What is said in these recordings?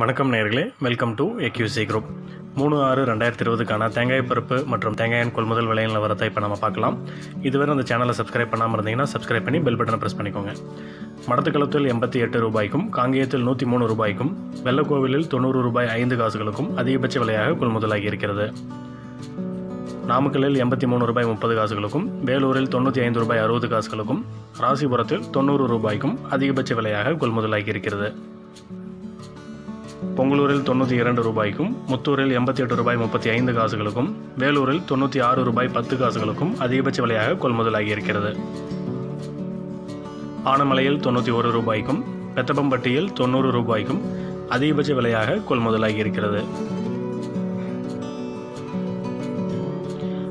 வணக்கம் நேர்களே welcome to AQC group மூணு ஆறு ரெண்டாயிரத்தி இருபதுக்கான தேங்காய் பருப்பு மற்றும் தேங்காயின் கொள்முதல் விலையில் வரத்தை இப்போ நம்ம பார்க்கலாம். இதுவரை அந்த சேனலை சப்ஸ்கிரைப் பண்ணாமல் இருந்தீங்கன்னா சப்ஸ்கிரைப் பண்ணி பெல் பட்டனை ப்ரெஸ் பண்ணிக்கோங்க. மடத்துக்களத்தில் எண்பத்தி எட்டு ரூபாய்க்கும் காங்கேயத்தில் நூற்றி மூணு ரூபாய்க்கும் வெள்ளக்கோவிலில் தொண்ணூறு ரூபாய் ஐந்து காசுகளுக்கும் அதிகபட்ச விலையாக கொள்முதலாகி இருக்கிறது. நாமக்கல்லில் எண்பத்தி மூணு ரூபாய் முப்பது காசுகளுக்கும் வேலூரில் தொண்ணூற்றி ஐந்து ரூபாய் அறுபது காசுகளுக்கும் ராசிபுரத்தில் தொண்ணூறு ரூபாய்க்கும் அதிகபட்ச விலையாக கொள்முதலாகி இருக்கிறது. பொங்கலூரில் தொண்ணூற்றி இரண்டு ரூபாய்க்கும் முத்தூரில் எண்பத்தி எட்டு ரூபாய் முப்பத்தி ஐந்து காசுகளுக்கும் வேலூரில் தொண்ணூற்றி ஆறு ரூபாய் பத்து காசுகளுக்கும் அதிகபட்ச விலையாக கொள்முதலாகி இருக்கிறது ஆனமலையில் தொண்ணூற்றி ஒரு ரூபாய்க்கும் பெத்தபம்பட்டியில் தொண்ணூறு ரூபாய்க்கும் அதிகபட்ச விலையாக கொள்முதலாகி இருக்கிறது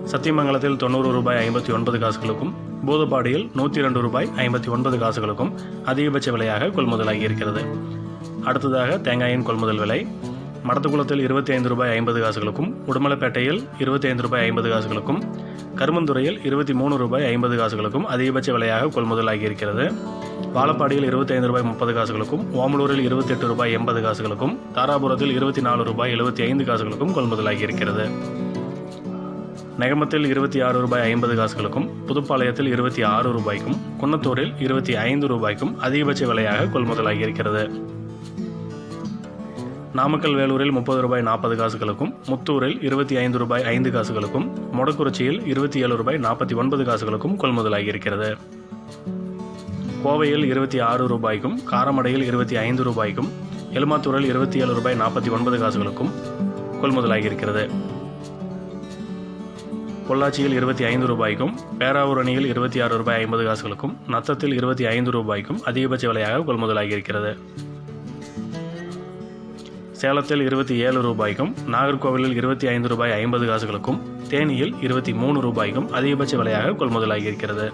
சத்தியமங்கலத்தில் தொண்ணூறு ரூபாய் ஐம்பத்தி ஒன்பது காசுகளுக்கும் பூதப்பாடியில் நூற்றி ரெண்டு ரூபாய் ஐம்பத்தி ஒன்பது காசுகளுக்கும் அதிகபட்ச விலையாக கொள்முதலாகி இருக்கிறது அடுத்ததாக தேங்காயின் கொள்முதல் விலை. மடத்துக்குளத்தில் இருபத்தி ஐந்து ரூபாய் ஐம்பது காசுகளுக்கும் உடுமலைப்பேட்டையில் இருபத்தி ஐந்து ரூபாய் ஐம்பது காசுகளுக்கும் கருமந்துறையில் இருபத்தி மூணு ரூபாய் ஐம்பது காசுகளுக்கும் அதிகபட்ச விலையாக கொள்முதல் ஆகியிருக்கிறது. வாழப்பாடியில் இருபத்தி ஐந்து ரூபாய் முப்பது காசுகளுக்கும் ஓமலூரில் இருபத்தி எட்டு ரூபாய் எண்பது காசுகளுக்கும் தாராபுரத்தில் இருபத்தி நாலு ரூபாய் எழுபத்தி ஐந்து காசுகளுக்கும் கொள்முதல் இருக்கிறது நெகமத்தில் இருபத்தி ஆறு ரூபாய் ஐம்பது காசுகளுக்கும் புதுப்பாளையத்தில் இருபத்தி ஆறு ரூபாய்க்கும் குன்னத்தூரில் இருபத்தி ஐந்து ரூபாய்க்கும் அதிகபட்ச விலையாக கொள்முதலாகி இருக்கிறது நாமக்கல் வேலூரில் முப்பது ரூபாய் நாற்பது காசுகளுக்கும் முத்தூரில் இருபத்தி ஐந்து ரூபாய் ஐந்து காசுகளுக்கும் மொடக்குறிச்சியில் இருபத்தி ஏழு ரூபாய் நாற்பத்தி ஒன்பது காசுகளுக்கும் கொள்முதலாகியிருக்கிறது. கோவையில் இருபத்தி ஆறு ரூபாய்க்கும் காரமடையில் இருபத்தி ஐந்து ரூபாய்க்கும் எலுமாத்தூரில் இருபத்தி ஏழு ரூபாய் நாற்பத்தி ஒன்பது காசுகளுக்கும் கொள்முதலாகியிருக்கிறது. பொள்ளாச்சியில் இருபத்தி ஐந்து ரூபாய்க்கும் பேராவூர் அணியில் இருபத்தி ஆறு ரூபாய் ஐம்பது காசுகளுக்கும் நத்தத்தில் இருபத்தி ஐந்து ரூபாய்க்கும் அதிகபட்ச விலையாக கொள்முதலாகியிருக்கிறது. இருக்கிறது சேலத்தில் இருபத்தி ஏழு ரூபாய்க்கும் நாகர்கோவிலில் இருபத்தி ஐந்து ரூபாய் ஐம்பது காசுகளுக்கும் தேனியில் இருபத்தி மூணு ரூபாய்க்கும் அதிகபட்ச விலையாக கொள்முதலாகி இருக்கிறது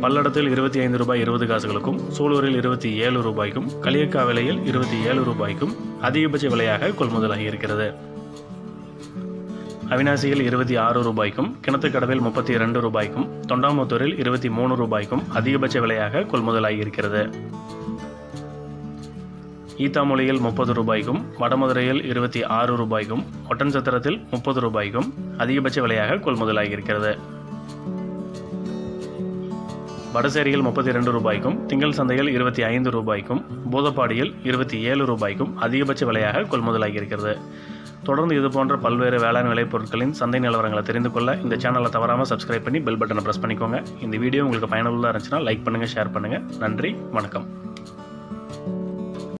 பல்லடத்தில் இருபத்தி ஐந்து ரூபாய் இருபது காசுகளுக்கும் சூலூரில் இருபத்தி ஏழு ரூபாய்க்கும் களியக்காவிலையில் இருபத்தி ஏழு ரூபாய்க்கும் அதிகபட்ச விலையாக கொள்முதலாகி இருக்கிறது அவினாசியில் இருபத்தி ஆறு ரூபாய்க்கும் கிணத்துக்கடவில் முப்பத்தி இரண்டு ரூபாய்க்கும் தொண்டாமுத்தூரில் இருபத்தி மூணு ரூபாய்க்கும் அதிகபட்ச விலையாக கொள்முதலாகி இருக்கிறது ஈத்தாமொழியில் முப்பது ரூபாய்க்கும் வடமதுரையில் இருபத்தி ஆறு ரூபாய்க்கும் ஒட்டன் சத்திரத்தில் முப்பது ரூபாய்க்கும் அதிகபட்ச விலையாக கொள்முதலாகி இருக்கிறது வடசேரியில் முப்பத்தி ரெண்டு ரூபாய்க்கும் திங்கள் சந்தையில் இருபத்தி ஐந்து ரூபாய்க்கும் பூதப்பாடியில் இருபத்தி ஏழு ரூபாய்க்கும் அதிகபட்ச விலையாக கொள்முதலாகி இருக்கிறது தொடர்ந்து இது போன்ற பல்வேறு வேளாண் விளைபொருட்களின் சந்தை நிலவரங்களை தெரிந்து கொள்ள இந்த சேனலை தவறாமல் சப்ஸ்கிரைப் பண்ணி பெல் பட்டனை ப்ரெஸ் பண்ணிக்கோங்க. இந்த வீடியோ உங்களுக்கு பயனுள்ளதாக இருந்துச்சுன்னா லைக் பண்ணுங்கள் ஷேர் பண்ணுங்கள் நன்றி வணக்கம்.